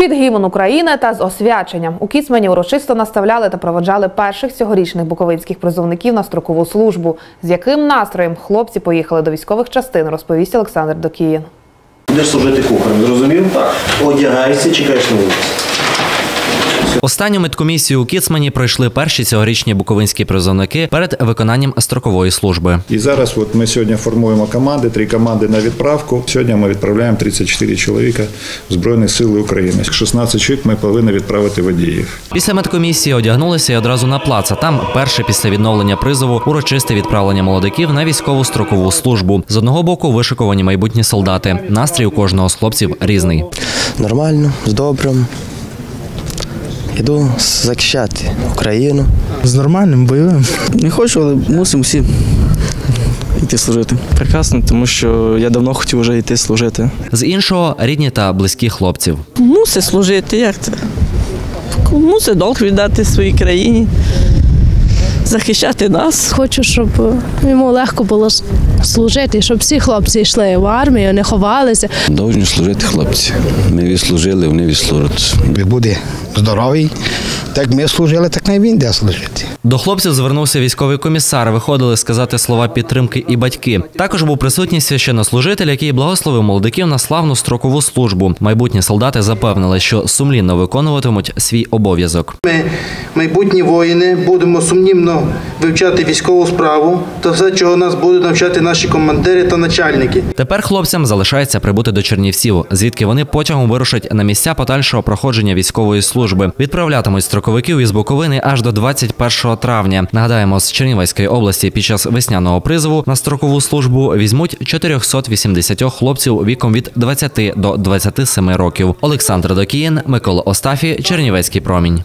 Під гімн України та з освяченням у Кіцмані урочисто наставляли та проводжали перших цьогорічних буковинських призовників на строкову службу. З яким настроєм хлопці поїхали до військових частин, розповість Олександр Докіїн. Будеш служити кухарем, зрозумів? Так. Одягайся, чекаєш на вулиці. Останню медкомісію у Кіцмані пройшли перші цьогорічні буковинські призовники перед виконанням строкової служби. І зараз от ми сьогодні формуємо команди, три команди на відправку. Сьогодні ми відправляємо 34 чоловіка в Збройні Сили України. 16 чоловік ми повинні відправити водіїв. Після медкомісії одягнулися й одразу на плац. Там перше після відновлення призову урочисте відправлення молодиків на військову строкову службу. З одного боку вишиковані майбутні солдати. Настрій у кожного з хлопців різний. Нормально, з добрим. Іду захищати Україну. З нормальним бойовим. Не хочу, але мусимо всі йти служити. Прекрасно, тому що я давно хотів вже йти служити. З іншого рідні та близькі хлопців. Мусить служити, як це? Мусить долг віддати своїй країні, захищати нас. Хочу, щоб йому легко було служити, щоб всі хлопці йшли в армію, не ховалися. Довжні служити хлопці. Ми відслужили, вони відслужать. Буде здоровий. Так ми служили, так не він де служити. До хлопців звернувся військовий комісар. Виходили сказати слова підтримки і батьки. Також був присутній священнослужитель, який благословив молодиків на славну строкову службу. Майбутні солдати запевнили, що сумлінно виконуватимуть свій обов'язок. Ми, майбутні воїни, будемо сумнівно вивчати військову справу та все, чого нас будуть навчати наші командири та начальники. Тепер хлопцям залишається прибути до Чернівців, звідки вони потягом вирушать на місця подальшого проходження військової служби. Відправлятимуть строковиків із Буковини аж до 21 травня. Нагадаємо, з Чернівецької області під час весняного призову на строкову службу візьмуть 480 хлопців віком від 20 до 27 років. Олександр Докіїн, Микола Остафі, Чернівецький промінь.